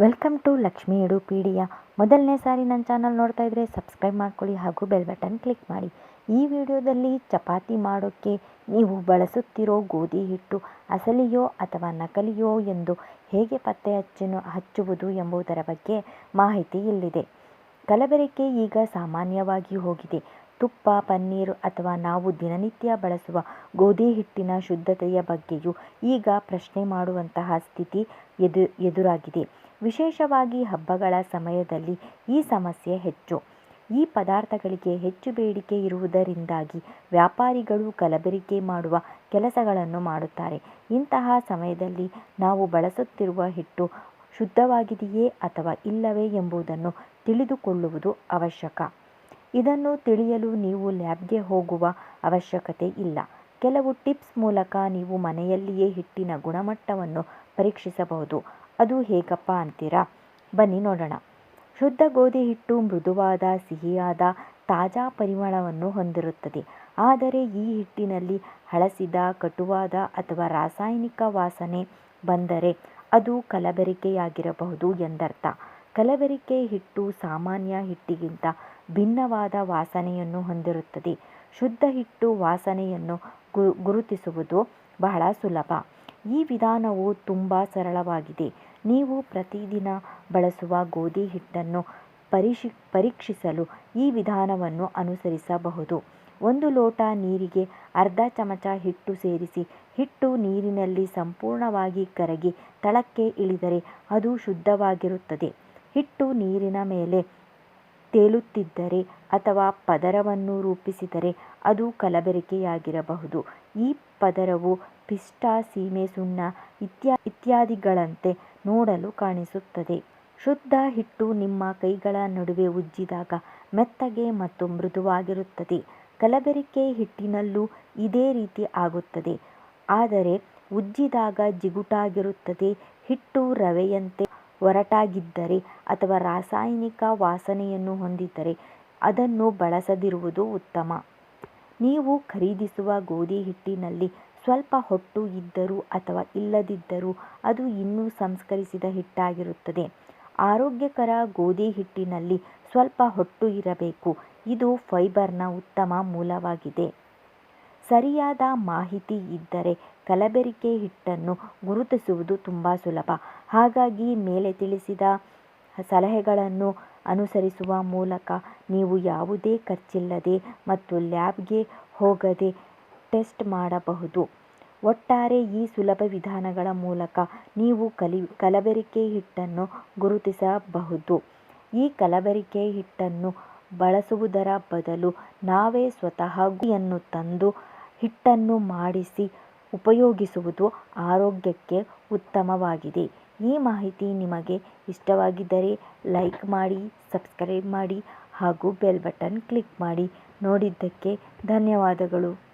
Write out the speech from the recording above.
Welcome to Lakshmi ಎಡುಪೀಡಿಯ. ಮೊದಲನೇ ಸಾರಿ ನನ್ನ ಚಾನಲ್ ನೋಡ್ತಾ ಇದ್ದರೆ ಸಬ್ಸ್ಕ್ರೈಬ್ ಮಾಡ್ಕೊಳ್ಳಿ ಹಾಗೂ ಬೆಲ್ ಬಟನ್ ಕ್ಲಿಕ್ ಮಾಡಿ. ಈ ವಿಡಿಯೋದಲ್ಲಿ ಚಪಾತಿ ಮಾಡೋಕ್ಕೆ ನೀವು ಬಳಸುತ್ತಿರೋ ಗೋಧಿ ಹಿಟ್ಟು ಅಸಲಿಯೋ ಅಥವಾ ನಕಲಿಯೋ ಎಂದು ಹೇಗೆ ಪತ್ತೆ ಹಚ್ಚನು ಹಚ್ಚುವುದು ಎಂಬುದರ ಬಗ್ಗೆ ಮಾಹಿತಿ ಇಲ್ಲಿದೆ. ಕಲಬೆರಕೆ ಈಗ ಸಾಮಾನ್ಯವಾಗಿ ಹೋಗಿದೆ. ತುಪ್ಪ, ಪನ್ನೀರು ಅಥವಾ ನಾವು ದಿನನಿತ್ಯ ಬಳಸುವ ಗೋಧಿ ಹಿಟ್ಟಿನ ಶುದ್ಧತೆಯ ಬಗ್ಗೆಯೂ ಈಗ ಪ್ರಶ್ನೆ ಮಾಡುವಂತಹ ಸ್ಥಿತಿ ಎದು, ಎದುರಾಗಿದೆ. ವಿಶೇಷವಾಗಿ ಹಬ್ಬಗಳ ಸಮಯದಲ್ಲಿ ಈ ಸಮಸ್ಯೆ ಹೆಚ್ಚು. ಈ ಪದಾರ್ಥಗಳಿಗೆ ಹೆಚ್ಚು ಬೇಡಿಕೆ ಇರುವುದರಿಂದಾಗಿ ವ್ಯಾಪಾರಿಗಳು ಕಲಬೆರಕೆ ಮಾಡುವ ಕೆಲಸಗಳನ್ನು ಮಾಡುತ್ತಾರೆ. ಇಂತಹ ಸಮಯದಲ್ಲಿ ನಾವು ಬಳಸುತ್ತಿರುವ ಹಿಟ್ಟು ಶುದ್ಧವಾಗಿದೆಯೇ ಅಥವಾ ಇಲ್ಲವೇ ಎಂಬುದನ್ನು ತಿಳಿದುಕೊಳ್ಳುವುದು ಅವಶ್ಯಕ. ಇದನ್ನು ತಿಳಿಯಲು ನೀವು ಲ್ಯಾಬ್ಗೆ ಹೋಗುವ ಅವಶ್ಯಕತೆ ಇಲ್ಲ. ಕೆಲವು ಟಿಪ್ಸ್ ಮೂಲಕ ನೀವು ಮನೆಯಲ್ಲಿಯೇ ಹಿಟ್ಟಿನ ಗುಣಮಟ್ಟವನ್ನು ಪರೀಕ್ಷಿಸಬಹುದು. ಅದು ಹೇಗಪ್ಪ ಅಂತೀರಾ? ಬನ್ನಿ ನೋಡೋಣ. ಶುದ್ಧ ಗೋಧಿ ಹಿಟ್ಟು ಮೃದುವಾದ, ಸಿಹಿಯಾದ, ತಾಜಾ ಪರಿಮಳವನ್ನು ಹೊಂದಿರುತ್ತದೆ. ಆದರೆ ಈ ಹಿಟ್ಟಿನಲ್ಲಿ ಹಳಸಿದ, ಕಟುವಾದ ಅಥವಾ ರಾಸಾಯನಿಕ ವಾಸನೆ ಬಂದರೆ ಅದು ಕಲಬೆರಿಕೆಯಾಗಿರಬಹುದು ಎಂದರ್ಥ. ಕಲಬೆರಿಕೆ ಹಿಟ್ಟು ಸಾಮಾನ್ಯ ಹಿಟ್ಟಿಗಿಂತ ಭಿನ್ನವಾದ ವಾಸನೆಯನ್ನು ಹೊಂದಿರುತ್ತದೆ. ಶುದ್ಧ ಹಿಟ್ಟು ವಾಸನೆಯನ್ನು ಗುರುತಿಸುವುದು ಬಹಳ ಸುಲಭ. ಈ ವಿಧಾನವು ತುಂಬ ಸರಳವಾಗಿದೆ. ನೀವು ಪ್ರತಿದಿನ ಬಳಸುವ ಗೋಧಿ ಹಿಟ್ಟನ್ನು ಪರಿಶಿ, ಪರೀಕ್ಷಿಸಲು ಈ ವಿಧಾನವನ್ನು ಅನುಸರಿಸಬಹುದು. ಒಂದು ಲೋಟ ನೀರಿಗೆ ಅರ್ಧ ಚಮಚ ಹಿಟ್ಟು ಸೇರಿಸಿ, ಹಿಟ್ಟು ನೀರಿನಲ್ಲಿ ಸಂಪೂರ್ಣವಾಗಿ ಕರಗಿ ತಳಕ್ಕೆ ಇಳಿದರೆ ಅದು ಶುದ್ಧವಾಗಿರುತ್ತದೆ. ಹಿಟ್ಟು ನೀರಿನ ಮೇಲೆ ತೇಲುತ್ತಿದ್ದರೆ ಅಥವಾ ಪದರವನ್ನು ರೂಪಿಸಿದರೆ ಅದು ಕಲಬೆರಕೆಯಾಗಿರಬಹುದು. ಈ ಪದರವು ಪಿಷ್ಟ, ಸೀಮೆ ಸುಣ್ಣ ಇತ್ಯಾ ಇತ್ಯಾದಿಗಳಂತೆ ನೋಡಲು ಕಾಣಿಸುತ್ತದೆ. ಶುದ್ಧ ಹಿಟ್ಟು ನಿಮ್ಮ ಕೈಗಳ ನಡುವೆ ಉಜ್ಜಿದಾಗ ಮೆತ್ತಗೆ ಮತ್ತು ಮೃದುವಾಗಿರುತ್ತದೆ. ಕಲಬೆರಕೆ ಹಿಟ್ಟಿನಲ್ಲೂ ಇದೇ ರೀತಿ ಆಗುತ್ತದೆ. ಆದರೆ ಉಜ್ಜಿದಾಗ ಜಿಗುಟಾಗಿರುತ್ತದೆ. ಹಿಟ್ಟು ರವೆಯಂತೆ ಒರಟಾಗಿದ್ದರೆ ಅಥವಾ ರಾಸಾಯನಿಕ ವಾಸನೆಯನ್ನು ಹೊಂದಿದ್ದರೆ ಅದನ್ನು ಬಳಸದಿರುವುದು ಉತ್ತಮ. ನೀವು ಖರೀದಿಸುವ ಗೋಧಿ ಹಿಟ್ಟಿನಲ್ಲಿ ಸ್ವಲ್ಪ ಹೊಟ್ಟು ಇದ್ದರೂ ಅಥವಾ ಇಲ್ಲದಿದ್ದರೂ ಅದು ಇನ್ನೂ ಸಂಸ್ಕರಿಸಿದ ಹಿಟ್ಟಾಗಿರುತ್ತದೆ. ಆರೋಗ್ಯಕರ ಗೋಧಿ ಹಿಟ್ಟಿನಲ್ಲಿ ಸ್ವಲ್ಪ ಹೊಟ್ಟು ಇರಬೇಕು. ಇದು ಫೈಬರ್ನ ಉತ್ತಮ ಮೂಲವಾಗಿದೆ. ಸರಿಯಾದ ಮಾಹಿತಿ ಇದ್ದರೆ ಕಲಬೆರಕೆ ಹಿಟ್ಟನ್ನು ಗುರುತಿಸುವುದು ತುಂಬ ಸುಲಭ. ಹಾಗಾಗಿ ಮೇಲೆ ತಿಳಿಸಿದ ಸಲಹೆಗಳನ್ನು ಅನುಸರಿಸುವ ಮೂಲಕ ನೀವು ಯಾವುದೇ ಖರ್ಚಿಲ್ಲದೆ ಮತ್ತು ಲ್ಯಾಬ್ಗೆ ಹೋಗದೆ ಟೆಸ್ಟ್ ಮಾಡಬಹುದು. ಒಟ್ಟಾರೆ ಈ ಸುಲಭ ವಿಧಾನಗಳ ಮೂಲಕ ನೀವು ಕಲಿ, ಕಲಬೆರಕೆ ಹಿಟ್ಟನ್ನು ಗುರುತಿಸಬಹುದು. ಈ ಕಲಬೆರಕೆ ಹಿಟ್ಟನ್ನು ಬಳಸುವುದರ ಬದಲು ನಾವೇ ಸ್ವತಃ ಗುರಿಯನ್ನು ತಂದು ಹಿಟ್ಟನ್ನು ಮಾಡಿಸಿ ಉಪಯೋಗಿಸುವುದು ಆರೋಗ್ಯಕ್ಕೆ ಉತ್ತಮವಾಗಿದೆ. ಈ ಮಾಹಿತಿ ನಿಮಗೆ ಇಷ್ಟವಾಗಿದ್ದರೆ ಲೈಕ್ ಮಾಡಿ, ಸಬ್ಸ್ಕ್ರೈಬ್ ಮಾಡಿ ಹಾಗೂ ಬೆಲ್ ಬಟನ್ ಕ್ಲಿಕ್ ಮಾಡಿ. ನೋಡಿದ್ದಕ್ಕೆ ಧನ್ಯವಾದಗಳು.